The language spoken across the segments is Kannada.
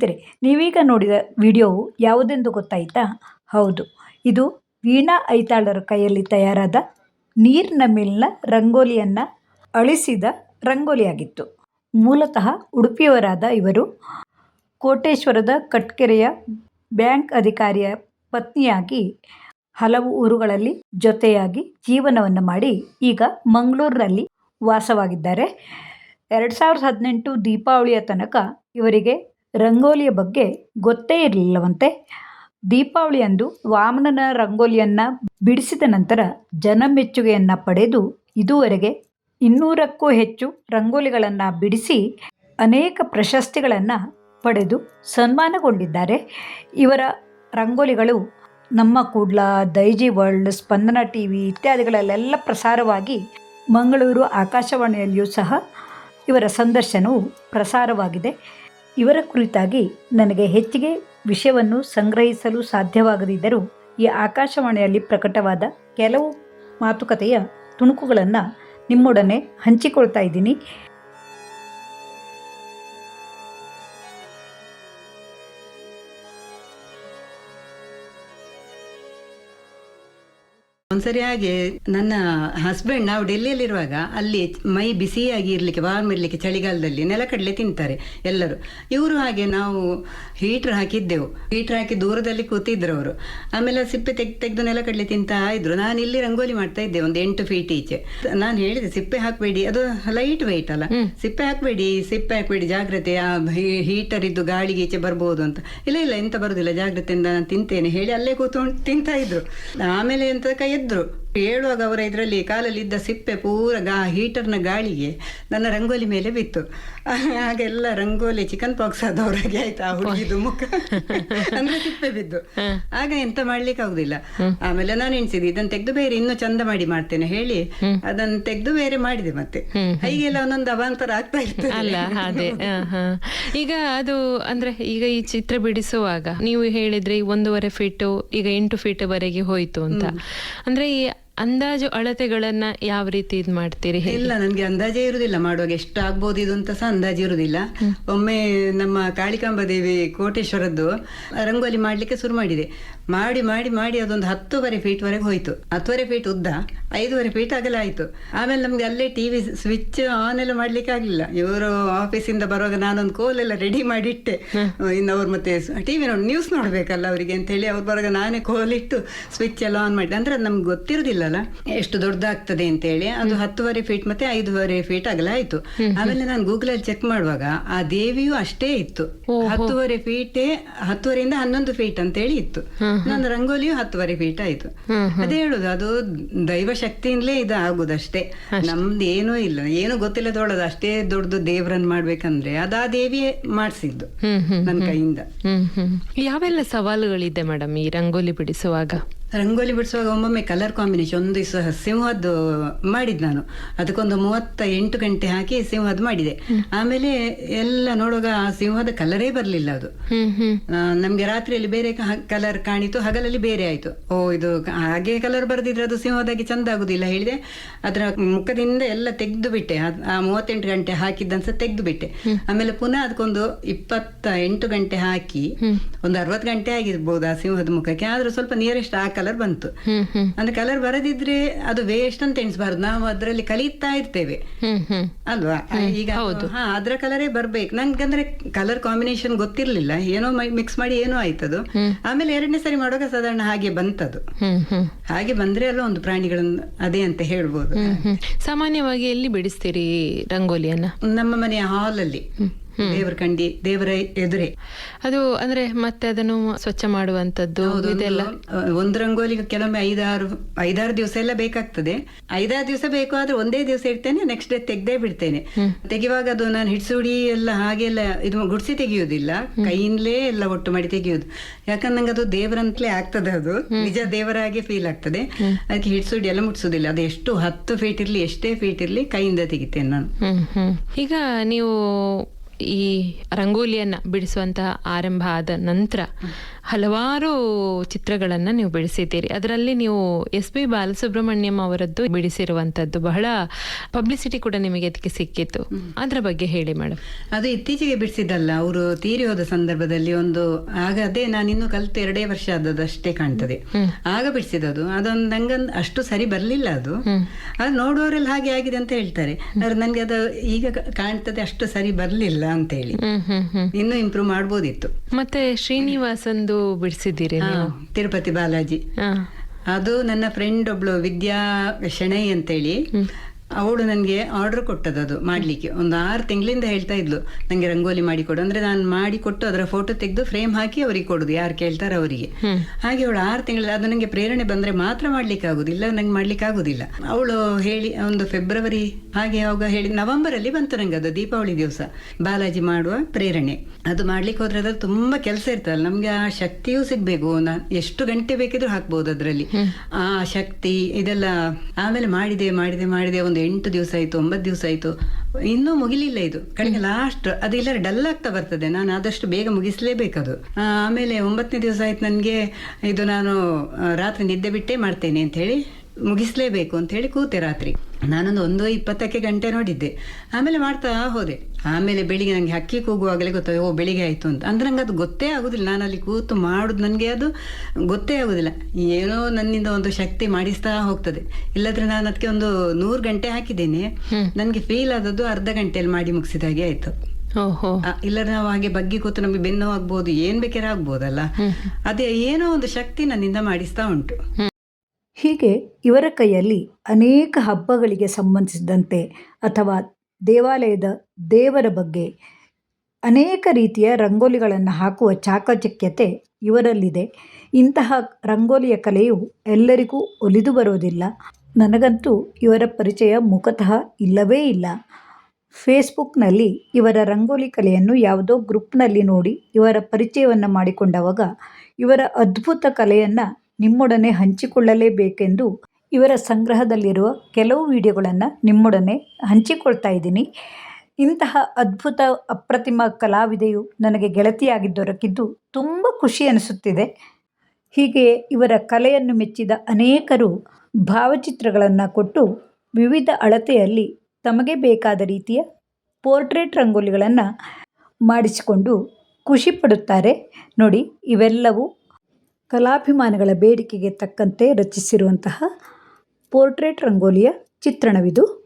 ಸ್ನೇಹಿತರೆ, ನೀವೀಗ ನೋಡಿದ ವಿಡಿಯೋವು ಯಾವುದೆಂದು ಗೊತ್ತಾಯಿತಾ? ಹೌದು, ಇದು ವೀಣಾ ಐತಾಳರ ಕೈಯಲ್ಲಿ ತಯಾರಾದ ನೀರಿನ ಮೇಲಿನ ರಂಗೋಲಿಯನ್ನು ಅಳಿಸಿದ ರಂಗೋಲಿಯಾಗಿತ್ತು. ಮೂಲತಃ ಉಡುಪಿಯವರಾದ ಇವರು ಕೋಟೇಶ್ವರದ ಕಟ್ಕೆರೆಯ ಬ್ಯಾಂಕ್ ಅಧಿಕಾರಿಯ ಪತ್ನಿಯಾಗಿ ಹಲವು ಊರುಗಳಲ್ಲಿ ಜೊತೆಯಾಗಿ ಜೀವನವನ್ನು ಮಾಡಿ ಈಗ ಮಂಗಳೂರಿನಲ್ಲಿ ವಾಸವಾಗಿದ್ದಾರೆ. ಎರಡು ಸಾವಿರದ ಹದಿನೆಂಟು ದೀಪಾವಳಿಯ ತನಕ ಇವರಿಗೆ ರಂಗೋಲಿಯ ಬಗ್ಗೆ ಗೊತ್ತೇ ಇರಲಿಲ್ಲವಂತೆ. ದೀಪಾವಳಿಯಂದು ವಾಮನನ ರಂಗೋಲಿಯನ್ನು ಬಿಡಿಸಿದ ನಂತರ ಜನಮೆಚ್ಚುಗೆಯನ್ನು ಪಡೆದು ಇದುವರೆಗೆ ಇನ್ನೂರಕ್ಕೂ ಹೆಚ್ಚು ರಂಗೋಲಿಗಳನ್ನು ಬಿಡಿಸಿ ಅನೇಕ ಪ್ರಶಸ್ತಿಗಳನ್ನು ಪಡೆದು ಸನ್ಮಾನಗೊಂಡಿದ್ದಾರೆ. ಇವರ ರಂಗೋಲಿಗಳು ನಮ್ಮ Kudla Daiji world, Spandana T V ಇತ್ಯಾದಿಗಳಲ್ಲೆಲ್ಲ ಪ್ರಸಾರವಾಗಿ ಮಂಗಳೂರು ಆಕಾಶವಾಣಿಯಲ್ಲಿಯೂ ಸಹ ಇವರ ಸಂದರ್ಶನವು ಪ್ರಸಾರವಾಗಿದೆ. ಇವರ ಕುರಿತಾಗಿ ನನಗೆ ಹೆಚ್ಚಿಗೆ ವಿಷಯವನ್ನು ಸಂಗ್ರಹಿಸಲು ಸಾಧ್ಯವಾಗದಿದ್ದರೂ ಈ ಆಕಾಶವಾಣಿಯಲ್ಲಿ ಪ್ರಕಟವಾದ ಕೆಲವು ಮಾತುಕತೆಯ ತುಣುಕುಗಳನ್ನು ನಿಮ್ಮೊಡನೆ ಹಂಚಿಕೊಳ್ತಾ ಇದ್ದೀನಿ. ಒಂದ್ಸರಿ ಹಾಗೆ ನನ್ನ ಹಸ್ಬೆಂಡ್ ನಾವು ಡೆಲ್ಲಿಯಲ್ಲಿರುವಾಗ ಅಲ್ಲಿ ಮೈ ಬಿಸಿಯಾಗಿ ಇರ್ಲಿಕ್ಕೆ ವಾರ್ಮ್ ಇರ್ಲಿಕ್ಕೆ ಚಳಿಗಾಲದಲ್ಲಿ ನೆಲಕಡಲೆ ತಿಂತಾರೆ ಎಲ್ಲರೂ. ಇವರು ಹಾಗೆ ನಾವು ಹೀಟರ್ ಹಾಕಿದ್ದೆವು. ಹೀಟರ್ ಹಾಕಿ ದೂರದಲ್ಲಿ ಕೂತಿದ್ರು ಅವರು. ಆಮೇಲೆ ಸಿಪ್ಪೆ ತೆಗ್ ತೆಗೆದು ನೆಲಕಡಲೆ ತಿಂತಾ ಇದ್ರು. ನಾನು ಇಲ್ಲಿ ರಂಗೋಲಿ ಮಾಡ್ತಾ ಇದ್ದೆ ಒಂದು ಎಂಟು ಫೀಟ್ ಈಚೆ. ನಾನು ಹೇಳಿದೆ ಸಿಪ್ಪೆ ಹಾಕಬೇಡಿ. ಅದು ಲೈಟ್ ವೆಯ್ಟ್ ಅಲ್ಲ. ಸಿಪ್ಪೆ ಹಾಕಬೇಡಿ ಸಿಪ್ಪೆ ಹಾಕಬೇಡಿ ಜಾಗ್ರತೆ ಆ ಹೀಟರ್ ಇದ್ದು ಗಾಳಿಗೆ ಈಚೆ ಬರ್ಬೋದು ಅಂತ. ಇಲ್ಲ ಇಲ್ಲ ಎಂತ ಬರುದಿಲ್ಲ ಜಾಗ್ರತೆಯಿಂದ ನಾನು ತಿಂತೇನೆ. ಹೇಳಿ ಅಲ್ಲೇ ಕೂತ್ಕೊಂಡು ತಿಂತಾ ಇದ್ರು. ಆಮೇಲೆ ಎಂತ ಕೈ ಎದ್ರು. ಹೇಳುವಾಗ ಅವರ ಇದರಲ್ಲಿ ಕಾಲಲ್ಲಿ ಇದ್ದ ಸಿಪ್ಪೆ ಪೂರ ಗಾ ಹೀಟರ್ನ ಗಾಳಿಗೆ ನನ್ನ ರಂಗೋಲಿ ಮೇಲೆ ಬಿತ್ತು. ಹಾಗೆಲ್ಲ ರಂಗೋಲಿ ಚಿಕನ್ ಪಾಕ್ಸ್ ಆದವ್ರಾಗೆ ಆಯ್ತು ಆ ಹುಡುಗಿದು ಮುಖ. ಅಂದ್ರೆ ಸಿಪ್ಪೆ ಬಿದ್ದು. ಆಗ ಎಂತ ಮಾಡ್ಲಿಕ್ಕೆ ಆಗುದಿಲ್ಲ. ಆಮೇಲೆ ನಾನು ಎಣಿಸಿದೆ ಇದನ್ನ ತೆಗೆದು ಬೇರೆ ಇನ್ನೂ ಚಂದ ಮಾಡಿ ಮಾಡ್ತೇನೆ ಹೇಳಿ. ಅದನ್ನ ತೆಗೆದು ಬೇರೆ ಮಾಡಿದೆ ಮತ್ತೆ. ಹೀಗೆಲ್ಲ ಒಂದೊಂದು ಅವಾಂತರ ಆಗ್ತಾ ಇತ್ತು ಅಲ್ಲ ಅದೇ ಈಗ ಅದು ಅಂದ್ರೆ ಈಗ ಈ ಚಿತ್ರ ಬಿಡಿಸುವಾಗ ನೀವು ಹೇಳಿದ್ರೆ ಒಂದೂವರೆ ಫೀಟ್ ಈಗ ಎಂಟು ಫೀಟ್ ವರೆಗೆ ಹೋಯ್ತು ಅಂತ. ಅಂದ್ರೆ ಈ ಅಂದಾಜು ಅಳತೆಗಳನ್ನ ಯಾವ ರೀತಿ ಇದು ಮಾಡ್ತೀರಿ? ಇಲ್ಲ ನನ್ಗೆ ಅಂದಾಜೇ ಇರುದಿಲ್ಲ. ಮಾಡುವಾಗ ಎಷ್ಟು ಆಗ್ಬೋದು ಇದು ಅಂತ ಸಹ ಅಂದಾಜು ಇರುದಿಲ್ಲ. ಒಮ್ಮೆ ನಮ್ಮ ಕಾಳಿಕಾಂಬ ದೇವಿ ಕೋಟೇಶ್ವರದ್ದು ರಂಗೋಲಿ ಮಾಡ್ಲಿಕ್ಕೆ ಶುರು ಮಾಡಿದೆ. ಮಾಡಿ ಮಾಡಿ ಮಾಡಿ ಅದೊಂದು ಹತ್ತುವರೆ ಫೀಟ್ ವರೆಗೆ ಹೋಯ್ತು. ಹತ್ತುವರೆ ಫೀಟ್ ಉದ್ದ. ಐದೂವರೆ ಫೀಟ್ ಆಗಲ್ಲ ಆಯ್ತು ಆಮೇಲೆ ನಮ್ಗೆ ಅಲ್ಲೇ ಟಿವಿ ಸ್ವಿಚ್ ಆನ್ ಎಲ್ಲ ಮಾಡ್ಲಿಕ್ಕೆ ಆಗಲಿಲ್ಲ. ಇವರು ಆಫೀಸಿಂದ ಬರುವಾಗ ನಾನೊಂದು ಕೋಲ್ ಎಲ್ಲ ರೆಡಿ ಮಾಡಿಟ್ಟೆ. ಇನ್ನು ಅವ್ರು ಮತ್ತೆ ಟಿವಿ ನೋಡಿ ನ್ಯೂಸ್ ನೋಡಬೇಕಲ್ಲ ಅವರಿಗೆ ಅಂತ ಹೇಳಿ ಅವ್ರು ಬರುವಾಗ ನಾನೇ ಇಟ್ಟು ಸ್ವಿಚ್ ಎಲ್ಲ ಆನ್ ಮಾಡಿದೆ ಅಂದ್ರೆ ಅದು ನಮ್ಗೆ ಗೊತ್ತಿರೋದಿಲ್ಲಲ್ಲ. ಎಷ್ಟು ದೊಡ್ಡದಾಗ್ತದೆ ಅಂತ ಹೇಳಿ ಅದು ಹತ್ತುವರೆ ಫೀಟ್ ಮತ್ತೆ ಐದೂವರೆ ಫೀಟ್ ಆಗಲ್ಲ ಆಯ್ತು ಆಮೇಲೆ ನಾನು ಗೂಗಲ್ ಅಲ್ಲಿ ಚೆಕ್ ಮಾಡುವಾಗ ಆ ದೇವಿಯು ಅಷ್ಟೇ ಇತ್ತು. ಹತ್ತುವರೆ ಫೀಟೇ ಹತ್ತುವರೆಯಿಂದ ಹನ್ನೊಂದು ಫೀಟ್ ಅಂತ ಹೇಳಿ ಇತ್ತು ನನ್ನ ರಂಗೋಲಿಯು ಹತ್ತುವರೆ ಫೀಟ್ ಆಯ್ತು. ಅದೇ ಹೇಳುದು ಅದು ದೈವ ಶಕ್ತಿಯಿಂದಲೇ ಇದು ಆಗುದಷ್ಟೇ ನಮ್ದು ಏನೂ ಇಲ್ಲ. ಏನು ಗೊತ್ತಿಲ್ಲದೊಳದು ಅಷ್ಟೇ ದೊಡ್ಡದು ದೇವ್ರನ್ನ ಮಾಡ್ಬೇಕಂದ್ರೆ ಅದು ಆ ದೇವಿಯೇ ಮಾಡಿಸಿದ್ದು ನನ್ನ ಕೈಯಿಂದ. ಯಾವೆಲ್ಲ ಸವಾಲುಗಳಿದೆ ಮೇಡಮ್ ಈ ರಂಗೋಲಿ ಬಿಡಿಸುವಾಗ? ರಂಗೋಲಿ ಬಿಡಿಸುವಾಗ ಒಮ್ಮೊಮ್ಮೆ ಕಲರ್ ಕಾಂಬಿನೇಷನ್ ಒಂದು ದಿವಸ ಸಿಂಹದ್ದು ಮಾಡಿದ್ದು ನಾನು. ಅದಕ್ಕೊಂದು ಮೂವತ್ತ ಎಂಟು ಗಂಟೆ ಹಾಕಿ ಸಿಂಹದ್ ಮಾಡಿದೆ. ಆಮೇಲೆ ಎಲ್ಲ ನೋಡುವಾಗ ಆ ಸಿಂಹದ ಕಲರೇ ಬರಲಿಲ್ಲ ಅದು. ನಮಗೆ ರಾತ್ರಿಯಲ್ಲಿ ಬೇರೆ ಕಲರ್ ಕಾಣಿತು ಹಗಲಲ್ಲಿ ಬೇರೆ ಆಯ್ತು. ಓ ಇದು ಹಾಗೆ ಕಲರ್ ಬರೆದಿದ್ರೆ ಅದು ಸಿಂಹದಾಗಿ ಚಂದ ಆಗುದಿಲ್ಲ ಹೇಳಿದೆ. ಅದರ ಮುಖದಿಂದ ಎಲ್ಲ ತೆಗೆದು ಬಿಟ್ಟೆ. ಆ ಮೂವತ್ತೆಂಟು ಗಂಟೆ ಹಾಕಿದ್ದನ್ಸ ತೆಗೆದು ಬಿಟ್ಟೆ. ಆಮೇಲೆ ಪುನಃ ಅದಕ್ಕೊಂದು ಇಪ್ಪತ್ತ ಎಂಟು ಗಂಟೆ ಹಾಕಿ ಒಂದು ಅರವತ್ತು ಗಂಟೆ ಆಗಿರ್ಬೋದು ಆ ಸಿಂಹದ ಮುಖಕ್ಕೆ. ಆದ್ರೂ ಸ್ವಲ್ಪ ನಿಯರೆಸ್ಟ್ ಆ ಕಲರ್ ಬಂತು. ಅಂದ್ರೆ ಕಲರ್ ಬರದಿದ್ರೆ ಅದು ವೇಸ್ಟ್ ಅಂತ ಎಣಿಸಬಾರ್ದು. ನಾವು ಅದರಲ್ಲಿ ಕಲಿತಾ ಇರ್ತೇವೆ. ಅಲ್ವಾ? ಈಗ ಹಾ ಅದ್ರ ಕಲರೇ ಬರ್ಬೇಕು. ನನ್ಗಂದ್ರೆ ಕಲರ್ ಕಾಂಬಿನೇಷನ್ ಗೊತ್ತಿರ್ಲಿಲ್ಲ. ಏನೋ ಮಿಕ್ಸ್ ಮಾಡಿ ಏನೋ ಆಯ್ತದು. ಆಮೇಲೆ ಎರಡನೇ ಸರಿ ಮಾಡುವಾಗ ಸಾಧಾರಣ ಹಾಗೆ ಬಂತದು. ಹಾಗೆ ಬಂದ್ರೆ ಅಲ್ಲ ಒಂದು ಪ್ರಾಣಿಗಳನ್ನು ಅದೇ ಅಂತ ಹೇಳ್ಬೋದು. ಸಾಮಾನ್ಯವಾಗಿ ಎಲ್ಲಿ ಬಿಡಿಸ್ತೀರಿ ರಂಗೋಲಿಯನ್ನ? ನಮ್ಮ ಮನೆಯ ಹಾಲ್ ಅಲ್ಲಿ. ದೇವರ ಕಂಡಿ ದೇವರ ಎದುರೆ. ಅದು ಅಂದ್ರೆ ಮತ್ತೆ ಅದನ್ನು ಸ್ವಚ್ಛ ಮಾಡುವಂತದ್ದು ಇದೆಲ್ಲ? ಒಂದು- ರಂಗೋಲಿ ರಂಗೋಲಿಗೆ ಕೆಲವೊಮ್ಮೆ ಐದಾರು ಐದಾರು ದಿವಸ ಎಲ್ಲ ಬೇಕಾಗ್ತದೆ. ಐದಾರು ದಿವಸ ಬೇಕು ಆದ್ರೆ ಒಂದೇ ದಿವಸ ಇಡ್ತೇನೆ ನೆಕ್ಸ್ಟ್ ಡೇ ತೆಗ್ದೇ ಬಿಡ್ತೇನೆ. ತೆಗೆಯುವಾಗ ಅದು ನಾನು ಹಿಡ್ಸುಡಿ ಎಲ್ಲ ಹಾಗೆಲ್ಲ ಇದು ಗುಡ್ಸಿ ತೆಗೆಯುವುದಿಲ್ಲ ಕೈಯಿಂದಲೇ ಎಲ್ಲ ಒಟ್ಟು ಮಾಡಿ ತೆಗೆಯುವುದು. ಯಾಕಂದ್ರೆ ನಂಗೆ ಅದು ದೇವರಂತಲೇ ಆಗ್ತದೆ ಅದು. ನಿಜ ದೇವರಾಗೆ ಫೀಲ್ ಆಗ್ತದೆ. ಅದಕ್ಕೆ ಹಿಡ್ಸುಡಿ ಎಲ್ಲ ಮುಟ್ಸುದಿಲ್ಲ ಅದು ಎಷ್ಟು ಹತ್ತು ಫೀಟ್ ಇರ್ಲಿ ಎಷ್ಟೇ ಫೀಟ್ ಇರ್ಲಿ ಕೈಯಿಂದ ತೆಗಿತೇನೆ ನಾನು. ಈಗ ನೀವು ಈ ರಂಗೋಲಿಯನ್ನು ಬಿಡಿಸುವಂತಹ ಆರಂಭ ಆದ ನಂತರ ಹಲವಾರು ಚಿತ್ರಗಳನ್ನು ನೀವು ಬಿಡಿಸಿದ್ದೀರಿ. ಅದರಲ್ಲಿ ನೀವು ಎಸ್ ಬಿ ಬಾಲಸುಬ್ರಹ್ಮಣ್ಯಂ ಅವರದ್ದು ಬಿಡಿಸಿರುವಂತದ್ದು ಬಹಳ ಪಬ್ಲಿಸಿಟಿ ಕೂಡ ನಿಮಗೆ ಅದಕ್ಕೆ ಸಿಕ್ಕಿತ್ತು. ಅದರ ಬಗ್ಗೆ ಹೇಳಿ ಮೇಡಮ್ ಅದು ಇತ್ತೀಚೆಗೆ ಬಿಡಿಸಿದ್ದಲ್ಲ ಅವರು ತೀರಿ ಹೋದ ಸಂದರ್ಭದಲ್ಲಿ ಒಂದು ಆಗ ಅದೇ ನಾನು ಇನ್ನು ಕಲಿತು ಎರಡೇ ವರ್ಷ ಆದದ್ದು ಅಷ್ಟೇ ಕಾಣ್ತದೆ. ಆಗ ಬಿಡಿಸಿದದು ಅದೊಂದು ನಂಗೊಂದು ಅಷ್ಟು ಸರಿ ಬರಲಿಲ್ಲ ಅದು. ಅದು ನೋಡುವವರೆಲ್ಲ ಹಾಗೆ ಆಗಿದೆ ಅಂತ ಹೇಳ್ತಾರೆ. ಆದ್ರೆ ನನಗೆ ಅದು ಈಗ ಕಾಣ್ತದೆ ಅಷ್ಟು ಸರಿ ಬರಲಿಲ್ಲ ಅಂತ ಹೇಳಿ. ಇನ್ನೂ ಇಂಪ್ರೂವ್ ಮಾಡ್ಬೋದಿತ್ತು. ಮತ್ತೆ ಶ್ರೀನಿವಾಸಂದು ಬಿಡಿಸಿದ್ದೀರಿ ನೀವು? ತಿರುಪತಿ ಬಾಲಾಜಿ. ಅದು ನನ್ನ ಫ್ರೆಂಡ್ ಒಬ್ಳು ವಿದ್ಯಾ ಶೆಣೈ ಅಂತೇಳಿ. ಅವಳು ನನಗೆ ಆರ್ಡರ್ ಕೊಟ್ಟದ್ದು ಅದು ಮಾಡ್ಲಿಕ್ಕೆ. ಒಂದು ಆರು ತಿಂಗಳಿಂದ ಹೇಳ್ತಾ ಇದ್ಲು ನನಗೆ ರಂಗೋಲಿ ಮಾಡಿ ಕೊಡು. ಅಂದರೆ ನಾನು ಮಾಡಿ ಕೊಟ್ಟು ಅದರ ಫೋಟೋ ತೆಗೆದು ಫ್ರೇಮ್ ಹಾಕಿ ಅವರಿಗೆ ಕೊಡೋದು ಯಾರು ಕೇಳ್ತಾರೆ ಅವರಿಗೆ. ಹಾಗೆ ಅವಳು ಆರು ತಿಂಗಳ ಅದು ನನಗೆ ಪ್ರೇರಣೆ ಬಂದ್ರೆ ಮಾತ್ರ ಮಾಡ್ಲಿಕ್ಕೆ ಆಗೋದಿಲ್ಲ ನಂಗೆ ಮಾಡ್ಲಿಕ್ಕೆ ಆಗೋದಿಲ್ಲ. ಅವಳು ಹೇಳಿ ಒಂದು ಫೆಬ್ರವರಿ ಹಾಗೆ ಅವಾಗ ಹೇಳಿ ನವೆಂಬರ್ ಅಲ್ಲಿ ಬಂತು ನಂಗೆ ಅದು ದೀಪಾವಳಿ ದಿವಸ. ಬಾಲಾಜಿ ಮಾಡುವ ಪ್ರೇರಣೆ. ಅದು ಮಾಡ್ಲಿಕ್ಕೆ ಹೋದ್ರೆ ಅದ್ರಲ್ಲಿ ತುಂಬಾ ಕೆಲಸ ಇರ್ತಲ್ಲ ನಮಗೆ ಆ ಶಕ್ತಿಯೂ ಸಿಗಬೇಕು. ನಾನು ಎಷ್ಟು ಗಂಟೆ ಬೇಕಿದ್ರು ಹಾಕ್ಬೋದು ಅದರಲ್ಲಿ. ಆ ಶಕ್ತಿ ಇದೆಲ್ಲ ಆಮೇಲೆ ಮಾಡಿದೆ ಮಾಡಿದೆ ಮಾಡಿದೆ ಒಂದು ಎಂಟು ದಿವಸ ಆಯ್ತು ಒಂಬತ್ತು ದಿವಸ ಆಯ್ತು ಇನ್ನೂ ಮುಗಿಲಿಲ್ಲ ಇದು. ಕಡೆಗೆ ಲಾಸ್ಟ್ ಅದು ಡಲ್ ಆಗ್ತಾ ಬರ್ತದೆ. ನಾನು ಆದಷ್ಟು ಬೇಗ ಮುಗಿಸಲೇಬೇಕದು. ಆಮೇಲೆ ಒಂಬತ್ತನೇ ದಿವಸ ಆಯ್ತು ನನಗೆ ಇದು ನಾನು ರಾತ್ರಿ ನಿದ್ದೆ ಬಿಟ್ಟೇ ಮಾಡ್ತೇನೆ ಅಂತ ಹೇಳಿ ಮುಗಿಸ್ಲೇಬೇಕು ಅಂತ ಹೇಳಿ ಕೂತೆ ರಾತ್ರಿ. ನಾನೊಂದು ಒಂದು ಇಪ್ಪತ್ತಕ್ಕೆ ಗಂಟೆ ನೋಡಿದ್ದೆ. ಆಮೇಲೆ ಮಾಡ್ತಾ ಹೋದೆ. ಆಮೇಲೆ ಬೆಳಿಗ್ಗೆ ನನಗೆ ಹಕ್ಕಿ ಕೂಗುವಾಗಲೇ ಗೊತ್ತಾಗ ಓ ಬೆಳಿಗ್ಗೆ ಆಯ್ತು ಅಂತ. ಅಂದ್ರೆ ನಂಗೆ ಅದು ಗೊತ್ತೇ ಆಗುದಿಲ್ಲ. ನಾನು ಅಲ್ಲಿ ಕೂತು ಮಾಡುದು ನನಗೆ ಅದು ಗೊತ್ತೇ ಆಗುದಿಲ್ಲ. ಏನೋ ನನ್ನಿಂದ ಒಂದು ಶಕ್ತಿ ಮಾಡಿಸ್ತಾ ಹೋಗ್ತದೆ. ಇಲ್ಲದ್ರೆ ನಾನು ಅದಕ್ಕೆ ಒಂದು ನೂರು ಗಂಟೆ ಹಾಕಿದ್ದೇನೆ. ನನಗೆ ಫೀಲ್ ಆದದ್ದು ಅರ್ಧ ಗಂಟೆಯಲ್ಲಿ ಮಾಡಿ ಮುಗಿಸಿದ ಹಾಗೆ ಆಯ್ತು. ಇಲ್ಲದ್ರೆ ನಾವು ಹಾಗೆ ಬಗ್ಗಿ ಕೂತು ನಮಗೆ ಬೆನ್ನು ಆಗ್ಬೋದು ಏನ್ ಬೇಕಾದ್ರೆ ಆಗ್ಬೋದಲ್ಲ. ಅದೇ ಏನೋ ಒಂದು ಶಕ್ತಿ ನನ್ನಿಂದ ಮಾಡಿಸ್ತಾ ಉಂಟು. ಹೀಗೆ ಇವರ ಕೈಯಲ್ಲಿ ಅನೇಕ ಹಬ್ಬಗಳಿಗೆ ಸಂಬಂಧಿಸಿದಂತೆ ಅಥವಾ ದೇವಾಲಯದ ದೇವರ ಬಗ್ಗೆ ಅನೇಕ ರೀತಿಯ ರಂಗೋಲಿಗಳನ್ನು ಹಾಕುವ ಚಾಕಚಕ್ಯತೆ ಇವರಲ್ಲಿದೆ. ಇಂತಹ ರಂಗೋಲಿಯ ಕಲೆಯು ಎಲ್ಲರಿಗೂ ಒಲಿದು ಬರೋದಿಲ್ಲ. ನನಗಂತೂ ಇವರ ಪರಿಚಯ ಮುಖತಃ ಇಲ್ಲವೇ ಇಲ್ಲ. ಫೇಸ್ಬುಕ್ನಲ್ಲಿ ಇವರ ರಂಗೋಲಿ ಕಲೆಯನ್ನು ಯಾವುದೋ ಗ್ರೂಪ್ನಲ್ಲಿ ನೋಡಿ ಇವರ ಪರಿಚಯವನ್ನು ಮಾಡಿಕೊಂಡವಾಗ ಇವರ ಅದ್ಭುತ ಕಲೆಯನ್ನು ನಿಮ್ಮೊಡನೆ ಹಂಚಿಕೊಳ್ಳಲೇಬೇಕೆಂದು ಇವರ ಸಂಗ್ರಹದಲ್ಲಿರುವ ಕೆಲವು ವಿಡಿಯೋಗಳನ್ನು ನಿಮ್ಮೊಡನೆ ಹಂಚಿಕೊಳ್ತಾ ಇದ್ದೀನಿ. ಇಂತಹ ಅದ್ಭುತ, ಅಪ್ರತಿಮ ಕಲಾವಿದೆಯು ನನಗೆ ಗೆಳತಿಯಾಗಿ ದೊರಕಿದ್ದು ತುಂಬ ಖುಷಿ ಅನಿಸುತ್ತಿದೆ. ಹೀಗೆ ಇವರ ಕಲೆಯನ್ನು ಮೆಚ್ಚಿದ ಅನೇಕರು ಭಾವಚಿತ್ರಗಳನ್ನು ಕೊಟ್ಟು ವಿವಿಧ ಅಳತೆಯಲ್ಲಿ ತಮಗೆ ಬೇಕಾದ ರೀತಿಯ ಪೋರ್ಟ್ರೇಟ್ ರಂಗೋಲಿಗಳನ್ನು ಮಾಡಿಸಿಕೊಂಡು ಖುಷಿ ಪಡುತ್ತಾರೆ. ನೋಡಿ, ಇವೆಲ್ಲವೂ ಕಲಾಭಿಮಾನಿಗಳ ಬೇಡಿಕೆಗೆ ತಕ್ಕಂತೆ ರಚಿಸಿರುವಂತಹ ಪೋರ್ಟ್ರೇಟ್ ರಂಗೋಲಿಯ ಚಿತ್ರಣವಿದು.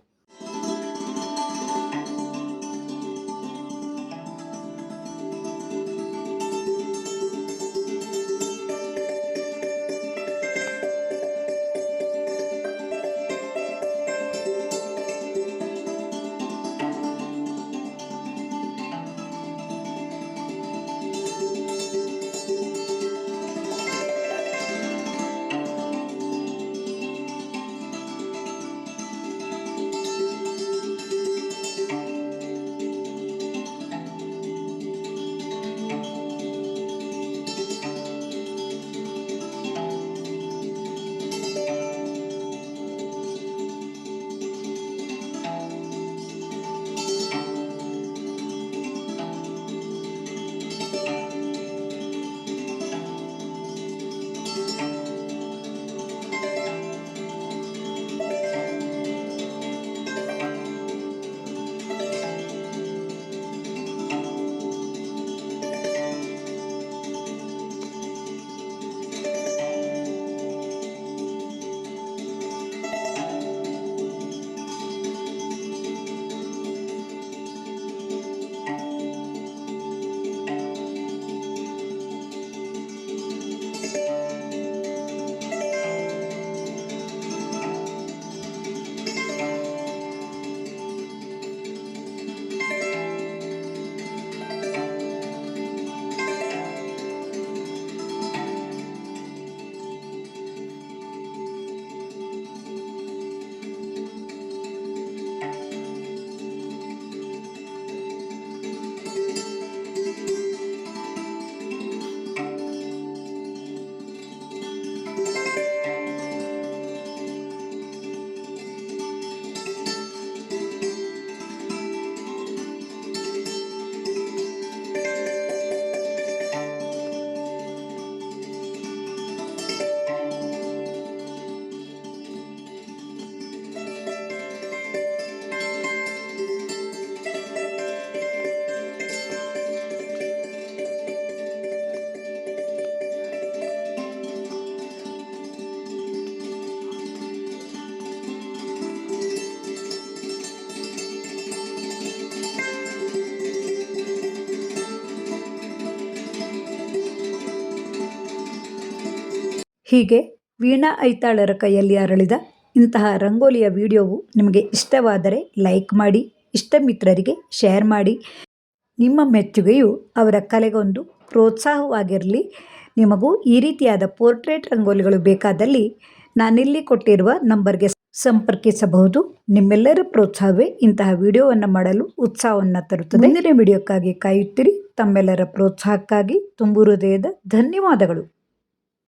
ಹೀಗೆ ವೀಣಾ ಐತಾಳರ ಕೈಯಲ್ಲಿ ಅರಳಿದ ಇಂತಹ ರಂಗೋಲಿಯ ವಿಡಿಯೋವು ನಿಮಗೆ ಇಷ್ಟವಾದರೆ ಲೈಕ್ ಮಾಡಿ ಇಷ್ಟ ಮಿತ್ರರಿಗೆ ಶೇರ್ ಮಾಡಿ. ನಿಮ್ಮ ಮೆಚ್ಚುಗೆಯು ಅವರ ಕಲೆಗೊಂದು ಪ್ರೋತ್ಸಾಹವಾಗಿರಲಿ. ನಿಮಗೂ ಈ ರೀತಿಯಾದ ಪೋರ್ಟ್ರೇಟ್ ರಂಗೋಲಿಗಳು ಬೇಕಾದಲ್ಲಿ ನಾನಿಲ್ಲಿ ಕೊಟ್ಟಿರುವ ನಂಬರ್ಗೆ ಸಂಪರ್ಕಿಸಬಹುದು. ನಿಮ್ಮೆಲ್ಲರ ಪ್ರೋತ್ಸಾಹವೇ ಇಂತಹ ವಿಡಿಯೋವನ್ನು ಮಾಡಲು ಉತ್ಸಾಹವನ್ನು ತರುತ್ತದೆ. ಮುಂದಿನ ವಿಡಿಯೋಕ್ಕಾಗಿ ಕಾಯುತ್ತಿರಿ. ತಮ್ಮೆಲ್ಲರ ಪ್ರೋತ್ಸಾಹಕ್ಕಾಗಿ ತುಂಬು ಹೃದಯದ ಧನ್ಯವಾದಗಳು.